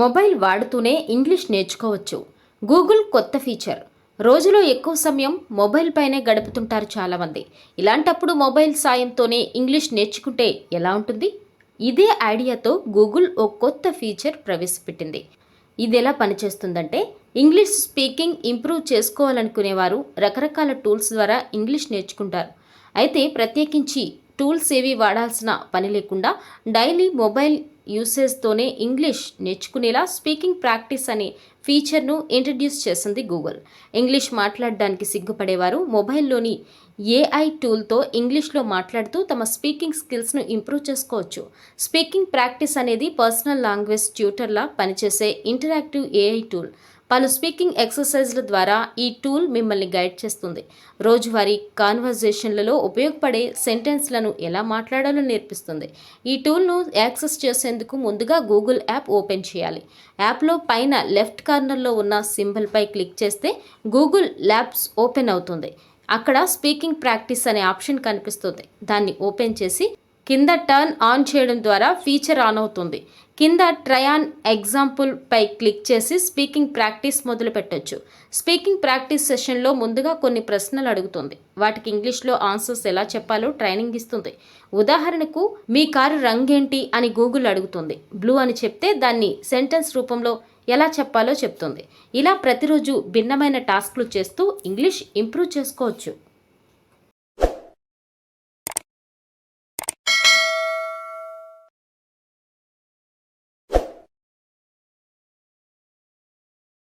Mobile వాడుతూనే English నేర్చుకోవచ్చు. Google కొత్త ఫీచర్. రోజులో ఎక్కువ సమయం మొబైల్ పైనే గడుపుతుంటారు చాలామంది. ఇలాంటప్పుడు మొబైల్ సాయంతోనే ఇంగ్లీష్ నేర్చుకుంటే ఎలా ఉంటుంది? ఇదే ఐడియాతో గూగుల్ ఓ కొత్త ఫీచర్ ప్రవేశపెట్టింది. ఇది ఎలా పనిచేస్తుందంటే ఇంగ్లీష్ స్పీకింగ్ ఇంప్రూవ్ చేసుకోవాలనుకునేవారు రకరకాల టూల్స్ ద్వారా ఇంగ్లీష్ నేర్చుకుంటారు. అయితే ప్రత్యేకించి టూల్స్ ఏవి వాడాల్సిన పని లేకుండా డైలీ మొబైల్ యూసేజ్తోనే ఇంగ్లీష్ నేర్చుకునేలా స్పీకింగ్ ప్రాక్టీస్ అనే ఫీచర్ను ఇంట్రడ్యూస్ చేసింది గూగుల్ ఇంగ్లీష్ మాట్లాడడానికి సిగ్గుపడేవారు మొబైల్లోని ఏఐ టూల్తో ఇంగ్లీష్లో మాట్లాడుతూ తమ స్పీకింగ్ స్కిల్స్ను ఇంప్రూవ్ చేసుకోవచ్చు. స్పీకింగ్ ప్రాక్టీస్ అనేది పర్సనల్ లాంగ్వేజ్ ట్యూటర్లా పనిచేసే ఇంటరాక్టివ్ ఏఐ టూల్ పలు స్పీకింగ్ ఎక్సర్సైజ్ల ద్వారా ఈ టూల్ మిమ్మల్ని గైడ్ చేస్తుంది. రోజువారీ కాన్వర్జేషన్లలో ఉపయోగపడే సెంటెన్స్లను ఎలా మాట్లాడాలో నేర్పిస్తుంది. ఈ టూల్ను యాక్సెస్ చేసేందుకు ముందుగా గూగుల్ యాప్ ఓపెన్ చేయాలి. యాప్లో పైన లెఫ్ట్ కార్నర్లో ఉన్న సింబల్పై క్లిక్ చేస్తే గూగుల్ ల్యాబ్స్ ఓపెన్ అవుతుంది. అక్కడ స్పీకింగ్ ప్రాక్టీస్ అనే ఆప్షన్ కనిపిస్తుంది. దాన్ని ఓపెన్ చేసి కింద టర్న్ ఆన్ చేయడం ద్వారా ఫీచర్ ఆన్ అవుతుంది. కింద ట్రయాన్ ఎగ్జాంపుల్ పై క్లిక్ చేసి స్పీకింగ్ ప్రాక్టీస్ మొదలు పెట్టొచ్చు. స్పీకింగ్ ప్రాక్టీస్ సెషన్లో ముందుగా కొన్ని ప్రశ్నలు అడుగుతుంది. వాటికి ఇంగ్లీష్లో ఆన్సర్స్ ఎలా చెప్పాలో ట్రైనింగ్ ఇస్తుంది. ఉదాహరణకు మీ కారు రంగేంటి అని గూగుల్ అడుగుతుంది. బ్లూ అని చెప్తే దాన్ని సెంటెన్స్ రూపంలో ఎలా చెప్పాలో చెప్తుంది. ఇలా ప్రతిరోజు భిన్నమైన టాస్క్లు చేస్తూ ఇంగ్లీష్ ఇంప్రూవ్ చేసుకోవచ్చు.